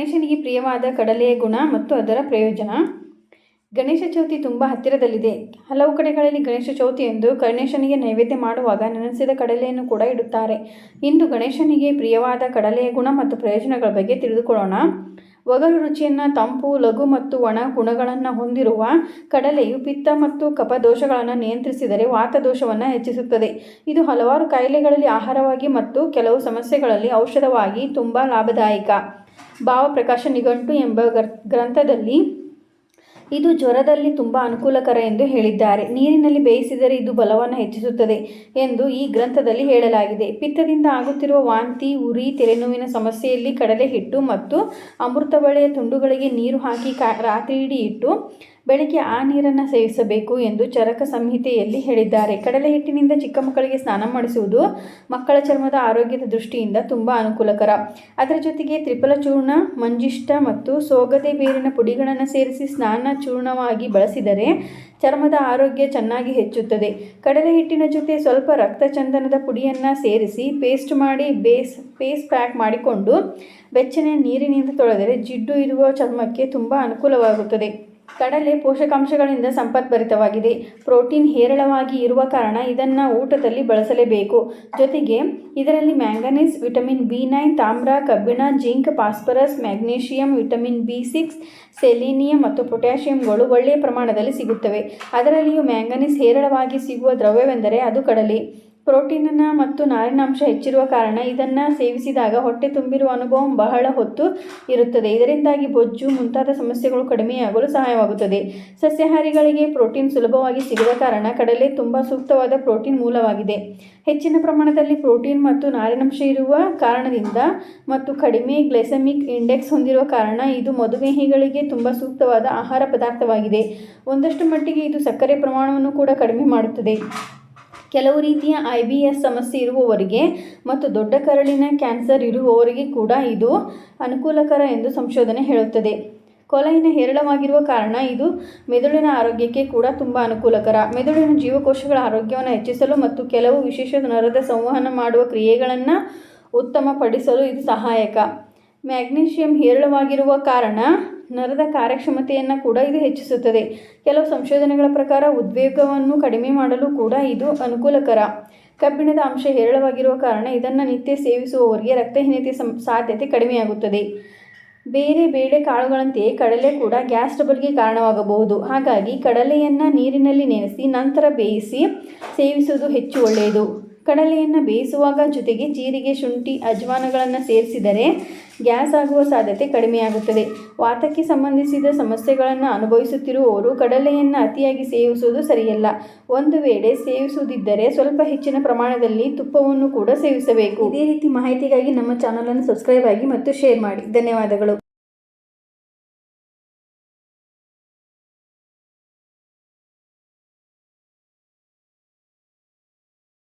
ಗಣೇಶನಿಗೆ ಪ್ರಿಯವಾದ ಕಡಲೆಯ ಗುಣ ಮತ್ತು ಅದರ ಪ್ರಯೋಜನ. ಗಣೇಶ ಚೌತಿ ತುಂಬ ಹತ್ತಿರದಲ್ಲಿದೆ. ಹಲವು ಕಡೆಗಳಲ್ಲಿ ಗಣೇಶ ಚೌತಿ ಎಂದು ಗಣೇಶನಿಗೆ ನೈವೇದ್ಯ ಮಾಡುವಾಗ ನೆನೆಸಿದ ಕಡಲೆಯನ್ನು ಕೂಡ ಇಡುತ್ತಾರೆ. ಇಂದು ಗಣೇಶನಿಗೆ ಪ್ರಿಯವಾದ ಕಡಲೆಯ ಗುಣ ಮತ್ತು ಪ್ರಯೋಜನಗಳ ಬಗ್ಗೆ ತಿಳಿದುಕೊಳ್ಳೋಣ. ಒಗರು ರುಚಿಯನ್ನು, ತಂಪು, ಲಘು ಮತ್ತು ಒಣ ಗುಣಗಳನ್ನು ಹೊಂದಿರುವ ಕಡಲೆಯು ಪಿತ್ತ ಮತ್ತು ಕಪ ದೋಷಗಳನ್ನು ನಿಯಂತ್ರಿಸಿದರೆ ವಾತ ದೋಷವನ್ನು ಹೆಚ್ಚಿಸುತ್ತದೆ. ಇದು ಹಲವಾರು ಕಾಯಿಲೆಗಳಲ್ಲಿ ಆಹಾರವಾಗಿ ಮತ್ತು ಕೆಲವು ಸಮಸ್ಯೆಗಳಲ್ಲಿ ಔಷಧವಾಗಿ ತುಂಬ ಲಾಭದಾಯಕ. ಭಾವಪ್ರಕಾಶ ನಿಘಂಟು ಎಂಬ ಗರ್, ಗ್ರಂಥದಲ್ಲಿ ಇದು ಜ್ವರದಲ್ಲಿ ತುಂಬ ಅನುಕೂಲಕರ ಎಂದು ಹೇಳಿದ್ದಾರೆ. ನೀರಿನಲ್ಲಿ ಬೇಯಿಸಿದರೆ ಇದು ಬಲವನ್ನು ಹೆಚ್ಚಿಸುತ್ತದೆ ಎಂದು ಈ ಗ್ರಂಥದಲ್ಲಿ ಹೇಳಲಾಗಿದೆ. ಪಿತ್ತದಿಂದ ಆಗುತ್ತಿರುವ ವಾಂತಿ, ಉರಿ, ತೆರೆನೋವಿನ ಸಮಸ್ಯೆಯಲ್ಲಿ ಕಡಲೆ ಹಿಟ್ಟು ಮತ್ತು ಅಮೃತಬಳೆಯ ತುಂಡುಗಳಿಗೆ ನೀರು ಹಾಕಿ ಕಾ ರಾತ್ರಿ ಇಡೀ ಇಟ್ಟು ಬೆಳಿಗ್ಗೆ ಆ ನೀರನ್ನು ಸೇವಿಸಬೇಕು ಎಂದು ಚರಕ ಸಂಹಿತೆಯಲ್ಲಿ ಹೇಳಿದ್ದಾರೆ. ಕಡಲೆ ಹಿಟ್ಟಿನಿಂದ ಚಿಕ್ಕ ಮಕ್ಕಳಿಗೆ ಸ್ನಾನ ಮಾಡಿಸುವುದು ಮಕ್ಕಳ ಚರ್ಮದ ಆರೋಗ್ಯದ ದೃಷ್ಟಿಯಿಂದ ತುಂಬ ಅನುಕೂಲಕರ. ಅದರ ಜೊತೆಗೆ ತ್ರಿಫಲ ಚೂರ್ಣ, ಮಂಜಿಷ್ಟ ಮತ್ತು ಸೋಗದೆ ಬೇರಿನ ಪುಡಿಗಳನ್ನು ಸೇರಿಸಿ ಸ್ನಾನ ಚೂರ್ಣವಾಗಿ ಬಳಸಿದರೆ ಚರ್ಮದ ಆರೋಗ್ಯ ಚೆನ್ನಾಗಿ ಹೆಚ್ಚುತ್ತದೆ. ಕಡಲೆ ಹಿಟ್ಟಿನ ಜೊತೆ ಸ್ವಲ್ಪ ರಕ್ತ ಚಂದನದ ಪುಡಿಯನ್ನು ಸೇರಿಸಿ ಪೇಸ್ಟ್ ಮಾಡಿ ಬೇಸ್, ಪೇಸ್ಟ್ ಪ್ಯಾಕ್ ಮಾಡಿಕೊಂಡು ಬೆಚ್ಚನೆಯ ನೀರಿನಿಂದ ತೊಳೆದರೆ ಜಿಡ್ಡು ಇರುವ ಚರ್ಮಕ್ಕೆ ತುಂಬ ಅನುಕೂಲವಾಗುತ್ತದೆ. ಕಡಲೆ ಪೋಷಕಾಂಶಗಳಿಂದ ಸಂಪದ್ಭರಿತವಾಗಿದೆ ಪ್ರೋಟೀನ್ ಹೇರಳವಾಗಿ ಇರುವ ಕಾರಣ ಇದನ್ನು ಊಟದಲ್ಲಿ ಬಳಸಲೇಬೇಕು. ಜೊತೆಗೆ ಇದರಲ್ಲಿ ಮ್ಯಾಂಗನೀಸ್, ವಿಟಮಿನ್ ಬಿ ನೈನ್, ತಾಮ್ರ, ಕಬ್ಬಿಣ, zinc, phosphorus, magnesium, vitamin B six, selenium ಮತ್ತು ಪೊಟ್ಯಾಷಿಯಂಗಳು ಒಳ್ಳೆಯ ಪ್ರಮಾಣದಲ್ಲಿ ಸಿಗುತ್ತವೆ. ಅದರಲ್ಲಿಯೂ ಮ್ಯಾಂಗನೀಸ್ ಹೇರಳವಾಗಿ ಸಿಗುವ ದ್ರವ್ಯವೆಂದರೆ ಅದು ಕಡಲೆ. ಪ್ರೋಟೀನನ್ನು ಮತ್ತು ನಾರಿನಾಂಶ ಹೆಚ್ಚಿರುವ ಕಾರಣ ಇದನ್ನು ಸೇವಿಸಿದಾಗ ಹೊಟ್ಟೆ ತುಂಬಿರುವ ಅನುಭವ ಬಹಳ ಹೊತ್ತು ಇರುತ್ತದೆ. ಇದರಿಂದಾಗಿ ಬೊಜ್ಜು, ಮುಂತಾದ ಸಮಸ್ಯೆಗಳು ಕಡಿಮೆಯಾಗಲು ಸಹಾಯವಾಗುತ್ತದೆ. ಸಸ್ಯಾಹಾರಿಗಳಿಗೆ ಪ್ರೋಟೀನ್ ಸುಲಭವಾಗಿ ಸಿಗದ ಕಾರಣ ಕಡಲೆ ತುಂಬ ಸೂಕ್ತವಾದ ಪ್ರೋಟೀನ್ ಮೂಲವಾಗಿದೆ. ಹೆಚ್ಚಿನ ಪ್ರಮಾಣದಲ್ಲಿ ಪ್ರೋಟೀನ್ ಮತ್ತು ನಾರಿನಾಂಶ ಇರುವ ಕಾರಣದಿಂದ ಮತ್ತು ಕಡಿಮೆ ಗ್ಲೈಸಮಿಕ್ ಇಂಡೆಕ್ಸ್ ಹೊಂದಿರುವ ಕಾರಣ ಇದು ಮಧುಮೇಹಿಗಳಿಗೆ ತುಂಬ ಸೂಕ್ತವಾದ ಆಹಾರ ಪದಾರ್ಥವಾಗಿದೆ. ಒಂದಷ್ಟು ಮಟ್ಟಿಗೆ ಇದು ಸಕ್ಕರೆ ಪ್ರಮಾಣವನ್ನು ಕೂಡ ಕಡಿಮೆ ಮಾಡುತ್ತದೆ. ಕೆಲವು ರೀತಿಯ ಐ ಬಿ ಎಸ್ ಸಮಸ್ಯೆ ಇರುವವರಿಗೆ ಮತ್ತು ದೊಡ್ಡ ಕರಳಿನ ಕ್ಯಾನ್ಸರ್ ಇರುವವರಿಗೆ ಕೂಡ ಇದು ಅನುಕೂಲಕರ ಎಂದು ಸಂಶೋಧನೆ ಹೇಳುತ್ತದೆ. ಕೊಲೈನ ಹೇರಳವಾಗಿರುವ ಕಾರಣ ಇದು ಮೆದುಳಿನ ಆರೋಗ್ಯಕ್ಕೆ ಕೂಡ ತುಂಬ ಅನುಕೂಲಕರ. ಮೆದುಳಿನ ಜೀವಕೋಶಗಳ ಆರೋಗ್ಯವನ್ನು ಹೆಚ್ಚಿಸಲು ಮತ್ತು ಕೆಲವು ವಿಶೇಷ ನರದ ಸಂವಹನ ಮಾಡುವ ಕ್ರಿಯೆಗಳನ್ನು ಉತ್ತಮಪಡಿಸಲು ಇದು ಸಹಾಯಕ. ಮ್ಯಾಗ್ನೀಷಿಯಂ ಹೇರಳವಾಗಿರುವ ಕಾರಣ ನರದ ಕಾರ್ಯಕ್ಷಮತೆಯನ್ನು ಕೂಡ ಇದು ಹೆಚ್ಚಿಸುತ್ತದೆ. ಕೆಲವು ಸಂಶೋಧನೆಗಳ ಪ್ರಕಾರ ಉದ್ವೇಗವನ್ನು ಕಡಿಮೆ ಮಾಡಲು ಕೂಡ ಇದು ಅನುಕೂಲಕರ. ಕಬ್ಬಿಣದ ಅಂಶ ಹೇರಳವಾಗಿರುವ ಕಾರಣ ಇದನ್ನು ನಿತ್ಯ ಸೇವಿಸುವವರಿಗೆ ರಕ್ತಹೀನತೆ ಸಂ, ಸಾಧ್ಯತೆ ಕಡಿಮೆಯಾಗುತ್ತದೆ. ಬೇರೆ ಬೇಳೆ ಕಾಳುಗಳಂತೆಯೇ ಕಡಲೆ ಕೂಡ ಗ್ಯಾಸ್ ಟ್ರಬಲ್ಗೆ ಕಾರಣವಾಗಬಹುದು. ಹಾಗಾಗಿ ಕಡಲೆಯನ್ನು ನೀರಿನಲ್ಲಿ ನೆನೆಸಿ ನಂತರ ಬೇಯಿಸಿ ಸೇವಿಸುವುದು ಹೆಚ್ಚು ಒಳ್ಳೆಯದು. ಕಡಲೆಯನ್ನು ಬೇಯಿಸುವಾಗ ಜೊತೆಗೆ ಜೀರಿಗೆ, ಶುಂಠಿ, ಅಜ್ವಾನಗಳನ್ನು ಸೇರಿಸಿದರೆ ಗ್ಯಾಸ್ ಆಗುವ ಸಾಧ್ಯತೆ ಕಡಿಮೆಯಾಗುತ್ತದೆ. ವಾತಕ್ಕೆ ಸಂಬಂಧಿಸಿದ ಸಮಸ್ಯೆಗಳನ್ನು ಅನುಭವಿಸುತ್ತಿರುವವರು ಕಡಲೆಯನ್ನು ಅತಿಯಾಗಿ ಸೇವಿಸುವುದು ಸರಿಯಲ್ಲ. ಒಂದು ವೇಳೆ ಸೇವಿಸುವುದಿದ್ದರೆ ಸ್ವಲ್ಪ ಹೆಚ್ಚಿನ ಪ್ರಮಾಣದಲ್ಲಿ ತುಪ್ಪವನ್ನು ಕೂಡ ಸೇವಿಸಬೇಕು. ಇದೇ ರೀತಿ ಮಾಹಿತಿಗಾಗಿ ನಮ್ಮ ಚಾನಲನ್ನು ಸಬ್ಸ್ಕ್ರೈಬ್ ಆಗಿ ಮತ್ತು ಶೇರ್ ಮಾಡಿ. ಧನ್ಯವಾದಗಳು.